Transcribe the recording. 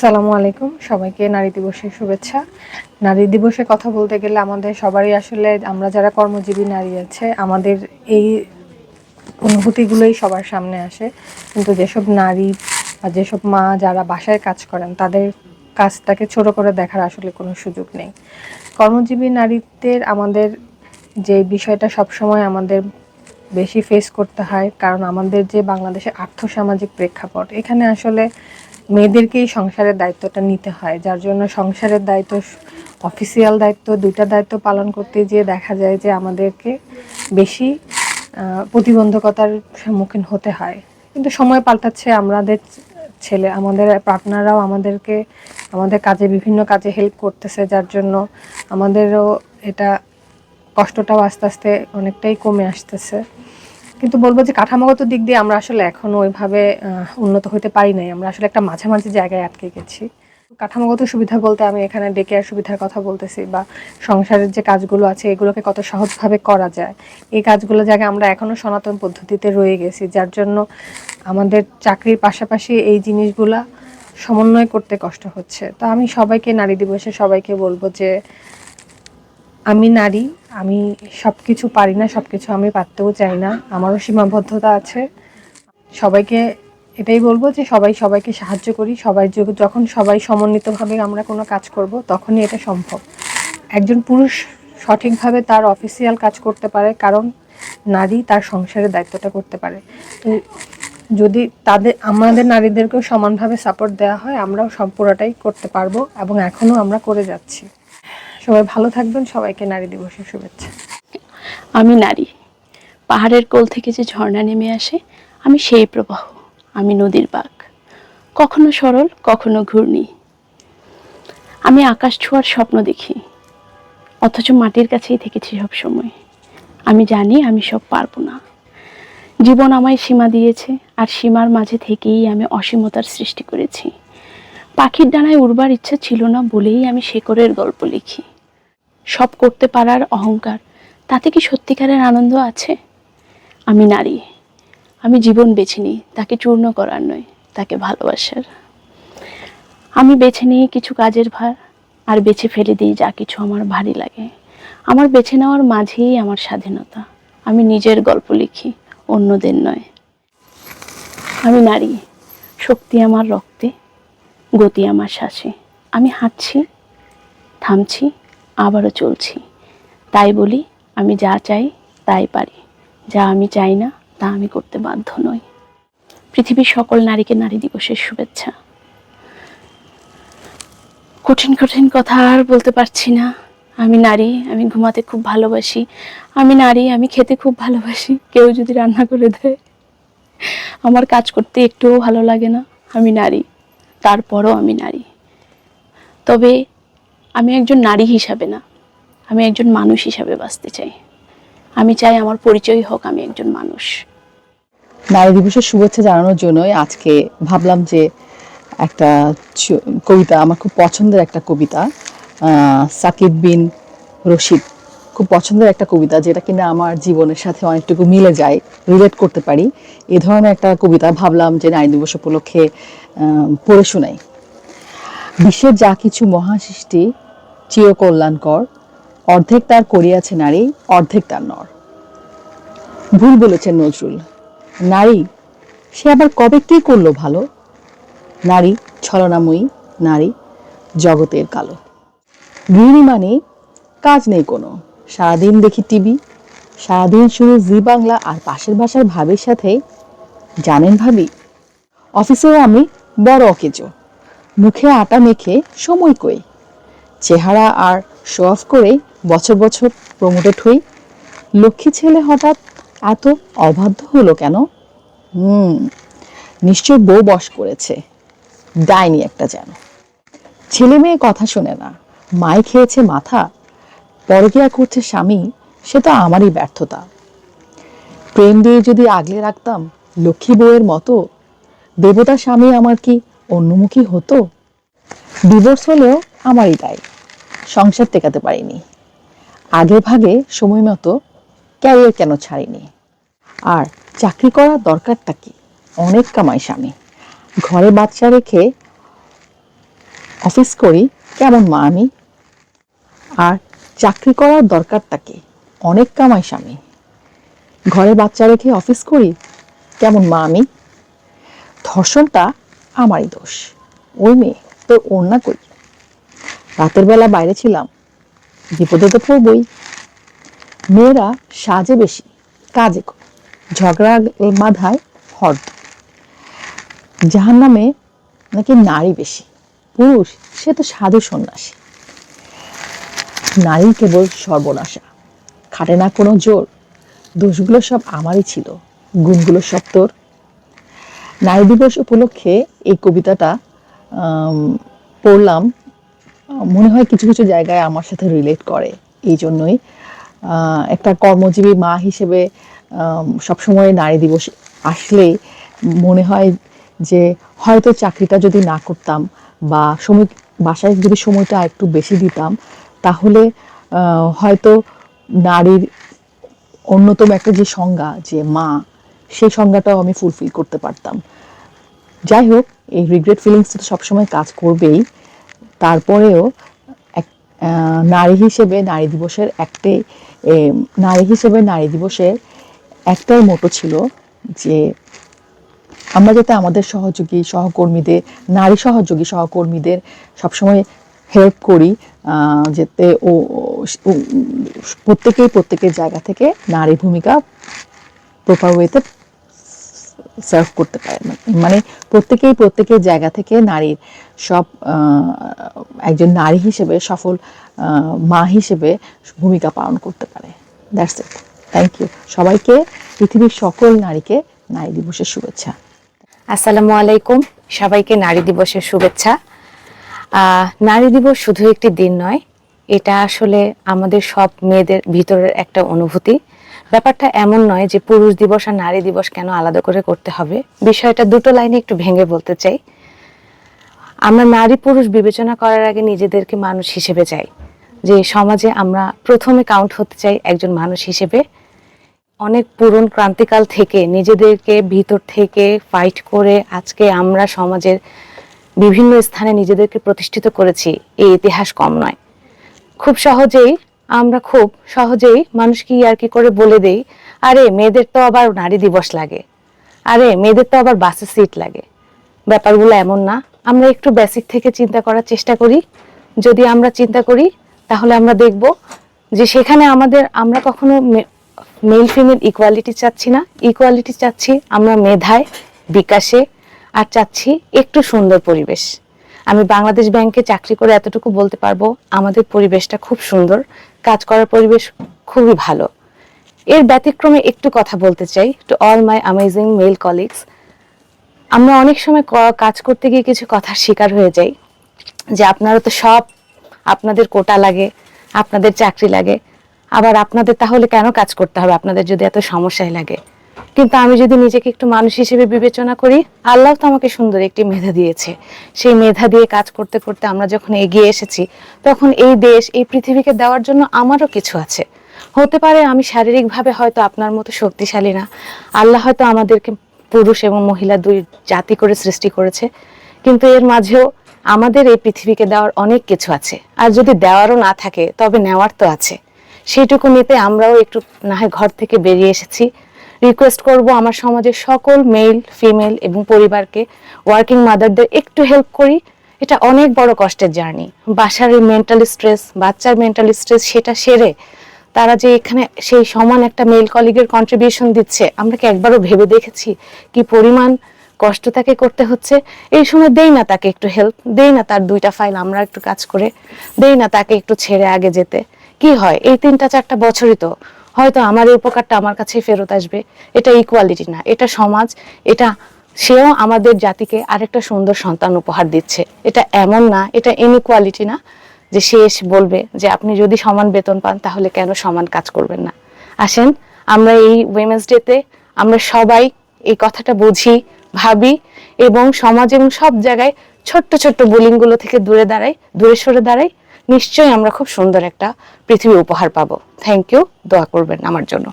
আসসালামু আলাইকুম। সবাইকে নারী দিবসের শুভেচ্ছা। নারী দিবসে কথা বলতে গেলে আমাদের সবারই আসলে, আমরা যারা কর্মজীবী নারী আছে, আমাদের এই অনুভূতিগুলোই সবার সামনে আসে। কিন্তু যেসব নারী বা যেসব মা যারা বাসায় কাজ করেন, তাদের কাজটাকে ছোট করে দেখার আসলে কোনো সুযোগ নেই। কর্মজীবী নারীদের আমাদের যে বিষয়টা সবসময় আমাদের বেশি ফেস করতে হয়, কারণ আমাদের যে বাংলাদেশের আর্থসামাজিক প্রেক্ষাপট, এখানে আসলে মেয়েদেরকেই সংসারের দায়িত্বটা নিতে হয়, যার জন্য সংসারের দায়িত্ব অফিসিয়াল দায়িত্ব, দুইটা দায়িত্ব পালন করতে গিয়ে দেখা যায় যে আমাদেরকে বেশি প্রতিবন্ধকতার সম্মুখীন হতে হয়। কিন্তু সময় পাল্টাচ্ছে আমাদের ছেলে, আমাদের পার্টনাররাও আমাদেরকে, আমাদের কাজে, বিভিন্ন কাজে হেল্প করতেছে, যার জন্য আমাদেরও এটা কষ্টটাও আস্তে আস্তে অনেকটাই কমে আসতেছে। কিন্তু বলব যে কাঠামোগত দিক দিয়ে আমরা আসলে এখনও ওইভাবে উন্নত হতে পারি নাই। আমরা আসলে একটা মাঝামাঝি জায়গায় আটকে গেছি। কাঠামোগত সুবিধা বলতে আমি এখানে ডে কেয়ার সুবিধার কথা বলতেছি বা সংসারের যে কাজগুলো আছে, এগুলোকে কত সহজভাবে করা যায়। এই কাজগুলো জায়গায় আমরা এখনও সনাতন পদ্ধতিতে রয়ে গেছি, যার জন্য আমাদের চাকরির পাশাপাশি এই জিনিসগুলা সমন্বয় করতে কষ্ট হচ্ছে। তো আমি সবাইকে, নারী দিবসে সবাইকে বলব যে, আমি নারী আমি সব কিছু পারি না সব কিছু আমি পারতেও চাই না। আমারও সীমাবদ্ধতা আছে। সবাইকে এটাই বলব যে সবাই সবাইকে সাহায্য করি। সবাই যখন সবাই সমন্বিতভাবে আমরা কোনো কাজ করব, তখনই এটা সম্ভব। একজন পুরুষ সঠিকভাবে তার অফিসিয়াল কাজ করতে পারে, কারণ নারী তার সংসারের দায়িত্বটা করতে পারে। তো যদি তাদের, আমাদের নারীদেরকেও সমানভাবে সাপোর্ট দেওয়া হয়, আমরাও সব পুরোটাই করতে পারব এবং এখনও আমরা করে যাচ্ছি। সবাই ভালো থাকবেন, সবাইকে নারী দিবসের শুভেচ্ছা। আমি নারী। পাহাড়ের কোল থেকে যে ঝর্ণা নেমে আসে, আমি সেই প্রবাহ, আমি নদীর বাঘ। কখনো সরল, কখনো ঘূর্ণি। আমি আকাশ ছোঁয়ার স্বপ্ন দেখি, অথচ মাটির কাছেই থেকেছি সব সময়। আমি জানি আমি সব পারব না। জীবন আমায় সীমা দিয়েছে, আর সীমার মাঝে থেকেই আমি অসীমতার সৃষ্টি করেছি। পাখির ডানায় উড়বার ইচ্ছা ছিল না বলেই আমি শেকরের গল্প লিখি। সব করতে পারার অহংকার, তাতে কি সত্যিকারের আনন্দ আছে? আমি নারী, আমি জীবন বেছে নিই, তাকে চূর্ণ করার নয়, তাকে ভালোবাসার। আমি বেছে নিই কিছু কাজের ভার, আর বেছে ফেলে দিই যা কিছু আমার ভারী লাগে। আমার বেছে নেওয়ার মাঝেই আমার স্বাধীনতা। আমি নিজের গল্প লিখি, অন্যদের নয়। আমি নারী, শক্তি আমার রক্তে, গতি আমার শ্বাসে। আমি হাঁটছি, থামছি আবারও চলছি। তাই বলি, আমি যা চাই তাই পারি। যা আমি চাই না, তা আমি করতে বাধ্য নই। পৃথিবীর সকল নারীকে নারী দিবসের শুভেচ্ছা। কঠিন কঠিন কথা আর বলতে পারছি না। আমি নারী, আমি ঘুমাতে খুব ভালোবাসি। আমি নারী, আমি খেতে খুব ভালোবাসি। কেউ যদি রান্না করে দেয়, আমার কাজ করতে একটুও ভালো লাগে না। আমি নারী, তারপরও আমি নারী। তবে আমি একজন নারী হিসাবে না। আমি একজন মানুষ হিসাবে বাঁচতে চাই। আমি চাই আমার পরিচয় হোক আমি একজন মানুষ। নারী দিবসের শুভেচ্ছা জানানোর জন্যই আজকে ভাবলাম যে একটা কবিতা, আমার খুব পছন্দের একটা কবিতা সাকিব বিন রশিদ। খুব পছন্দের একটা কবিতা যেটা কিনা আমার জীবনের সাথে অনেকটুকু মিলে যায় রিলেট করতে পারি। এ ধরনের একটা কবিতা ভাবলাম যে নারী দিবস উপলক্ষে পড়ে শোনাই। বিশ্বের যা কিছু মহাসৃষ্টি চিরকল্যাণকর, অর্ধেক তার করিয়াছে নারী, অর্ধেক তার নর। ভুল বলেছেন নজরুল। নারী, সে আবার কবে কি করল ভালো? নারী, ছলনাময়ী, নারী, জগতের কালো। গৃহিণী মানে কাজ নেই কোনো। সারাদিন দেখি টিভি, সারাদিন শুধু জি বাংলা আর পাশের বাসার ভাবির সাথে। জানেন ভাবি, অফিসেও আমি বড় অকেজো। মুখে আটা মেখে সময় কই চেহারা আর শো অফ করে বছর বছর প্রমোটেড হই লক্ষ্মী ছেলে হঠাৎ এত অবাধ্য হলো কেন? হুম, নিশ্চয় বউ বস করেছে। ডাইনি একটা যেন। ছেলে মেয়ে কথা শোনে না। মাই খেয়েছে মাথা। পরকিয়া করছে স্বামী, সে তো আমারই ব্যর্থতা। প্রেম দিয়ে যদি আগলে রাখতাম লক্ষ্মী বউয়ের মতো, দেবতা স্বামী আমার কি অন্যমুখী হতো? ডিভোর্স হলেও আমারই দায়। সংসার টেকাতে পারিনি। আগে ভাগে সময় মতো ক্যারিয়ার কেন ছাড়িনি? আর চাকরি করার দরকারটা কি? অনেক কামাই স্বামী। ঘরে বাচ্চা রেখে অফিস করি, কেমন মা আমি? আর চাকরি করার দরকারটা কি? অনেক কামাই স্বামী। ঘরে বাচ্চা রেখে অফিস করি, কেমন মা আমি? ধর্ষণটা আমারই দোষ। ওই মেয়ে তোর অন্যা করি রাতের বেলা বাইরে ছিলাম, বিপদে তো পড়বই। মেয়েরা সাজে বেশি, কাজে ঝগড়া বাধায় হর্দ যাহার নামে নাকি নারী বেশি, পুরুষ, সে তো সাধু সন্ন্যাসী। নারী কেবল সর্বনাশা, খাটে না কোনো জোর, দোষগুলো সব আমারই ছিল, গুণগুলো সব তোর। নারী দিবস উপলক্ষে এই কবিতাটা পড়লাম। মনে হয় কিছু কিছু জায়গায় আমার সাথে রিলেট করে। এই জন্যই একটা কর্মজীবী মা হিসেবে সবসময় নারী দিবস আসলেই মনে হয় যে হয়তো চাকরিটা যদি না করতাম বা সময়, বাসায় যদি সময়টা একটু বেশি দিতাম, তাহলে হয়তো নারীর অন্যতম একটা যে সংজ্ঞা যে মা, সেই সংজ্ঞাটাও আমি ফুলফিল করতে পারতাম। যাই হোক এই রিগ্রেট ফিলিংস তো সবসময় কাজ করবেই। তারপরেও এক নারী হিসেবে নারী দিবসের একটাই নারী হিসেবে নারী দিবসের একটাই মোটো ছিল যে আমরা যাতে আমাদের সহযোগী, সহকর্মীদের, নারী সহযোগী সহকর্মীদের সবসময় হেল্প করি যাতে ও, ও- প্রত্যেকেই প্রত্যেকের জায়গা থেকে নারী ভূমিকা প্রপার ওয়েতে সার্ভ করতে পারে মানে প্রত্যেকেই প্রত্যেকের জায়গা থেকে নারীর সব একজন নারী হিসেবে সফল মা হিসেবে ভূমিকা পালন করতে পারে। দ্যাটস ইট থ্যাংক ইউ সবাইকে, পৃথিবীর সকল নারীকে নারী দিবসের শুভেচ্ছা। আসসালামু আলাইকুম। সবাইকে নারী দিবসের শুভেচ্ছা। নারী দিবস শুধু একটি দিন নয়, এটা আসলে আমাদের সব মেয়েদের ভিতরের একটা অনুভূতি। ব্যাপারটা এমন নয় যে পুরুষ দিবস আর নারী দিবস কেন আলাদা করে করতে হবে। বিষয়টা দুটো লাইনে একটু ভেঙে বলতে চাই। আমরা নারী পুরুষ বিবেচনা করার আগে নিজেদেরকে মানুষ হিসেবে চাই। যে সমাজে আমরা প্রথমে কাউন্ট হতে চাই একজন মানুষ হিসেবে। অনেক পুরন ক্রান্তিকাল থেকে নিজেদেরকে ভিতর থেকে ফাইট করে আজকে আমরা সমাজের বিভিন্ন স্থানে নিজেদেরকে প্রতিষ্ঠিত করেছি এই ইতিহাস কম নয়। খুব সহজেই আমরা খুব সহজেই মানুষকে আর কি করে বলে দেই, আরে মেয়েদের তো আবার নারী দিবস লাগে, আরে মেয়েদের তো আবার বাসে সিট লাগে। ব্যাপারগুলো এমন না, আমরা একটু বেসিক থেকে চিন্তা করার চেষ্টা করি। যদি আমরা চিন্তা করি, তাহলে আমরা দেখব যে সেখানে আমাদের, আমরা কখনো মেল ফিমেল ইকুয়ালিটি চাচ্ছি না। ইকুয়ালিটি চাচ্ছি আমরা মেধায়, বিকাশে, আর চাচ্ছি একটু সুন্দর পরিবেশ। আমি বাংলাদেশ ব্যাংকে চাকরি করে এতটুকু বলতে পারব, আমাদের পরিবেশটা খুব সুন্দর, কাজ করার পরিবেশ খুবই ভালো। এর ব্যতিক্রমে একটু কথা বলতে চাই to all my amazing male colleagues আমরা অনেক সময় কাজ করতে গিয়ে কিছু কথার শিকার হয়ে যাই, যে আপনারা তো সব আপনাদের কোটা লাগে, আপনাদের চাকরি লাগে, আবার আপনাদের তাহলে কেন কাজ করতে হবে? আপনাদের যদি এত সমস্যাই লাগে। কিন্তু আমি যদি নিজেকে একটু মানুষ হিসেবে বিবেচনা করি, আল্লাহ তো আমাকে সুন্দর একটি মেধা দিয়েছে। সেই মেধা দিয়ে কাজ করতে করতে আমরা যখন এগিয়ে এসেছি, তখন এই দেশ, এই পৃথিবীকে দেওয়ার জন্য আমারও কিছু আছে। হতে পারে আমি শারীরিকভাবে হয়তো আপনার মতো শক্তিশালী না। আল্লাহ হয়তো আমাদেরকে পুরুষ এবং মহিলা দুই জাতি করে সৃষ্টি করেছে। কিন্তু এর মাঝেও আমাদের এই পৃথিবীকে দেওয়ার অনেক কিছু আছে। আর যদি দেওয়ারও না থাকে, তবে নেওয়ার তো আছে। সেইটুকু নিতে আমরাও একটু না হয় ঘর থেকে বেরিয়ে এসেছি। রিকোয়েস্ট করব আমার সমাজের সকল মেল ফিমেল এবং পরিবারকে ওয়ার্কিং মাদারদের একটু হেল্প করি। এটা অনেক বড় কষ্টের জার্নি বাসার মেন্টাল স্ট্রেস বাচ্চার মেন্টাল স্ট্রেস সেটা সেরে তারা যে এখানে সেই সমান একটা মেল কলিগের কন্ট্রিবিউশন দিচ্ছে, আমরা কি একবারও ভেবে দেখেছি? কি পরিমাণ কষ্ট তাকে করতে হচ্ছে? এই সময় দেই না তাকে একটু হেল্প দেই না তার দুইটা ফাইল আমরা একটু কাজ করে, দেই না তাকে একটু ছেড়ে আগে যেতে। কি হয়? এই তিনটা চারটা বছরই তো হয়তো আমার এই উপকারটা আমার কাছেই ফেরত আসবে। এটা ইকুয়ালিটি না, এটা সমাজ, এটা সেও আমাদের জাতিকে আরেকটা সুন্দর সন্তান উপহার দিচ্ছে। এটা এমন না, এটা ইনইকুয়ালিটি না যে এসে বলবে যে আপনি যদি সমান বেতন পান তাহলে কেন সমান কাজ করবেন না। আসেন, আমরা এই উইমেন্স ডেতে আমরা সবাই এই কথাটা বুঝি, ভাবি এবং সমাজ এবং সব জায়গায় ছোট্ট ছোট্ট বুলিংগুলো থেকে দূরে দাঁড়াই, দূরে সরে দাঁড়াই। নিশ্চয়ই আমরা খুব সুন্দর একটা পৃথিবী উপহার পাবো। থ্যাংক ইউ দোয়া করবেন আমার জন্য।